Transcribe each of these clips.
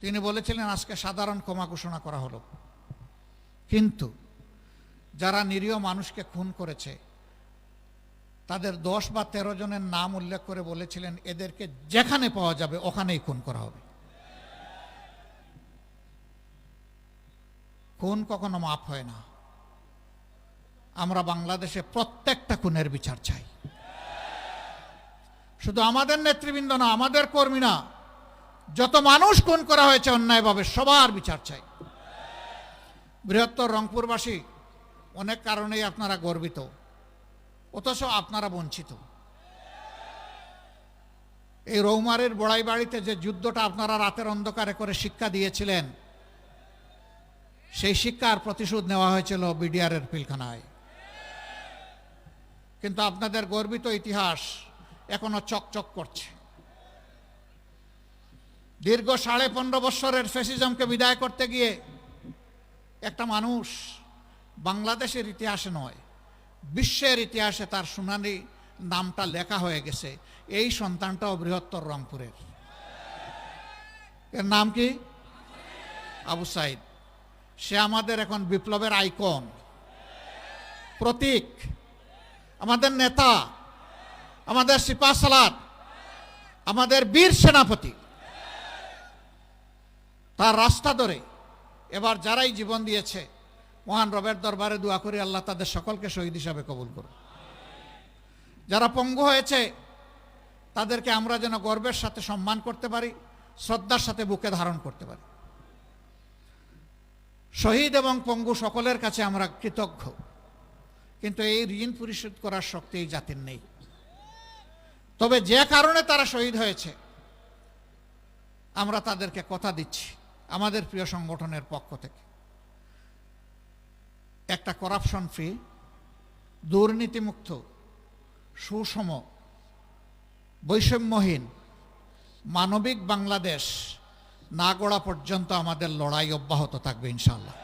তিনি বলেছিলেন, আজকে সাধারণ ক্ষমা ঘোষণা করা হলো। কিন্তু যারা নিরীহ মানুষকে খুন করেছে, তাদের দশ বা তেরো জনের নাম উল্লেখ করে বলেছিলেন, এদেরকে যেখানে পাওয়া যাবে ওখানেই খুন করা হবে। খুন কখনো মাফ হয় না। আমরা বাংলাদেশে প্রত্যেকটা খুনের বিচার চাই। শুধু আমাদের নেতৃবৃন্দ না, আমাদের কর্মী না যত মানুষ খুন করা হয়েছে অন্যায়ভাবে, সবার বিচার চাই। বৃহত্তর রংপুরবাসী অনেক কারণেই আপনারা গর্বিত, অথচ আপনারা বঞ্চিত। এই রৌমারের বড়াই বাড়িতে যে যুদ্ধটা আপনারা রাতের অন্ধকারে করে শিক্ষা দিয়েছিলেন, সেই শিক্ষার প্রতিশোধ নেওয়া হয়েছিল বিডিআরের পিলখানায়। কিন্তু আপনাদের গর্বিত ইতিহাস এখনও চকচক করছে। দীর্ঘ সাড়ে পনেরো বৎসরের ফেসিজমকে বিদায় করতে গিয়ে একটা মানুষ বাংলাদেশের ইতিহাসে নয়, বিশ্বের ইতিহাসে তার শুনানি নামটা লেখা হয়ে গেছে, এই সন্তানটাও বৃহত্তর রংপুরের। এর নাম কি? আবু সাইদ। সে আমাদের এখন বিপ্লবের আইকন, প্রতীক, আমাদের নেতা, আমাদের সিপা সালাদ আমাদের বীর সেনাপতি। তার রাস্তা ধরে। এবার যারাই জীবন দিয়েছে, মহান রবের দরবারে দোয়া করি আল্লাহ তাদের সকলকে শহীদ হিসাবে কবুল করুন যারা পঙ্গু হয়েছে, তাদেরকে আমরা যেন গর্বের সাথে সম্মান করতে পারি, শ্রদ্ধার সাথে বুকে ধারণ করতে পারি। শহীদ এবং পঙ্গু সকলের কাছে আমরা কৃতজ্ঞ। কিন্তু এই ঋণ পরিশোধ করার শক্তি এই জাতির নেই। তবে যে কারণে তারা শহীদ হয়েছে, আমরা তাদেরকে কথা দিচ্ছি। আমাদের প্রিয় সংগঠনের পক্ষ থেকে। একটা করাপশন ফ্রি দুর্নীতিমুক্ত, সুষম, বৈষম্যহীন, মানবিক বাংলাদেশ না গড়া পর্যন্ত আমাদের লড়াই অব্যাহত থাকবে ইনশাল্লাহ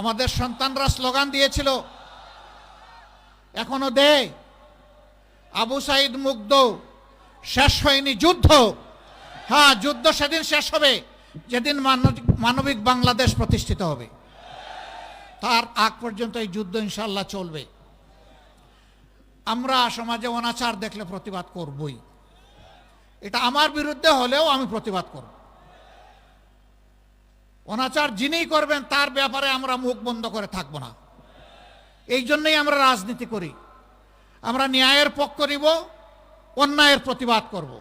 আমাদের সন্তানরা স্লোগান দিয়েছিল, এখনও দেয় আবু সাইদ মুগ্ধ শেষ হয়নি যুদ্ধ। হ্যাঁ যুদ্ধ সেদিন শেষ হবে, যেদিন মানবিক- বাংলাদেশ প্রতিষ্ঠিত হবে। তার আগ পর্যন্ত এই যুদ্ধ ইনশাল্লাহ চলবে। আমরা সমাজে অনাচার দেখলে প্রতিবাদ করবই। এটা আমার বিরুদ্ধে হলেও আমি প্রতিবাদ করব। অনাচার যিনিই করবেন, তার ব্যাপারে আমরা মুখ বন্ধ করে থাকব না। এই জন্যই আমরা রাজনীতি করি। আমরা ন্যায়ের পক্ষ নিব অন্যায়ের প্রতিবাদ করব।